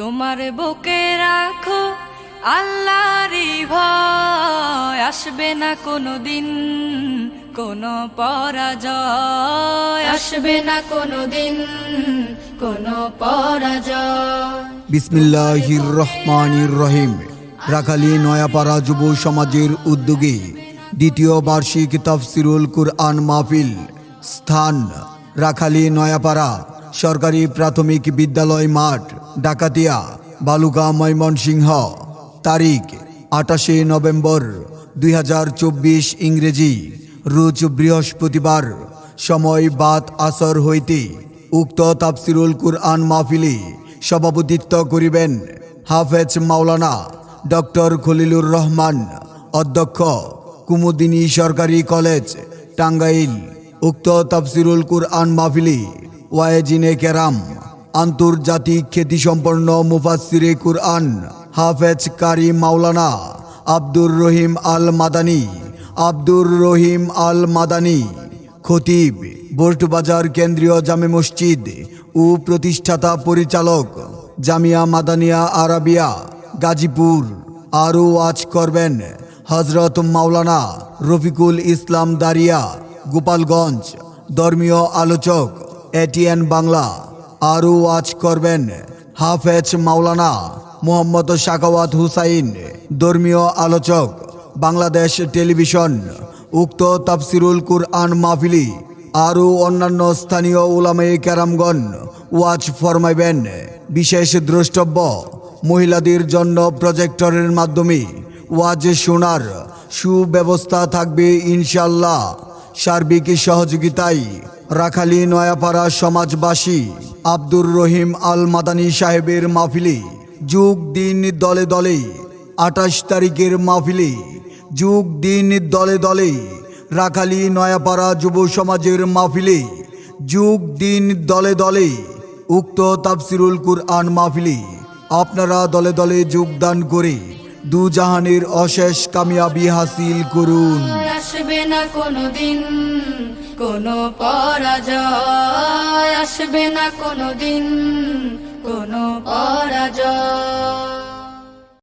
তোমার বুকে রাখো, আল্লাহরই ভয়। আসবে না কোনো দিন কোনো পরাজয়। আসবে না কোনো দিন কোনো পরাজয়। বিসমিল্লাহির রহমানির রহিম। রাখালি নয়াপাড়া যুব সমাজের উদ্যোগে দ্বিতীয় বার্ষিক তাফসিরুল কুরআন মাহফিল স্থান, রাখালি নয়াপাড়া। সরকারি প্রাথমিক বিদ্যালয় মাঠ, ডাকাতিয়া, বালুকা ময়মনসিংহ। তারিখ আটাশে নভেম্বর দুই হাজার চব্বিশ ইংরেজি। রোজ বৃহস্পতিবার, সময় বাত আসর হইতে উক্ত তাফসিরুল কুরআন মাহফিলে সভাপতিত্ব করিবেন হাফেজ মাওলানা ডক্টর খলিলুর রহমান, অধ্যক্ষ কুমুদিনী সরকারি কলেজ, টাঙ্গাইল। উক্ত তাফসিরুল কুরআন মাহফিলে ওয়াইজিনে কেরাম, আন্তর্জাতিক খ্যাতিসম্পন্ন মুফাসসিরে কুরআন হাফেজ কারি মাওলানা আব্দুর রহিম আল মাদানি আব্দুর রহিম আল মাদানি খতিব বোর্টবাজার কেন্দ্রীয় জামে মসজিদ ও প্রতিষ্ঠাতা পরিচালক জামিয়া মাদানিয়া আরাবিয়া, গাজীপুর। আরও ওয়াজ করবেন হজরত মাওলানা রফিকুল ইসলাম দারিয়া, গোপালগঞ্জ। ধর্মীয় আলোচক এটিএন বাংলা। আরও ওয়াজ করবেন হাফেজ মাওলানা মোহাম্মদ শাকাওয়াত হুসাইন, ধর্মীয় আলোচক, বাংলাদেশ টেলিভিশন, উক্ত তাফসিরুল কুরআন মাহফিলি, আরও অন্যান্য স্থানীয় উলামে ক্যারামগণ ওয়াজ ফরমাইবেন। বিশেষ দ্রষ্টব্য, মহিলাদের জন্য প্রজেক্টরের মাধ্যমে ওয়াজ শোনার সুব্যবস্থা থাকবে ইনশাল্লাহ সার্বিক সহযোগিতায় রাখালি নয়াপাড়া সমাজবাসী, আব্দুর রহিম আল মাদানী সাহেবের মাহফিলে যুগ দিন দলে দলে, আঠাশ তারিখের মাহফিলে যুগ দিন দলে দলে, রাখালি নয়াপাড়া যুব সমাজের মাহফিলে যুগ দিন দলে দলে, উক্ত তাফসিরুল কুরআন মাহফিলে আপনারা দলে দলে যোগদান করে দুজাহানের অশেষ কামিয়াবি হাসিল করুন। আসবে না কোনো দিন কোনো পরাজয় আসবে না কোনো দিন কোনো পরাজয়।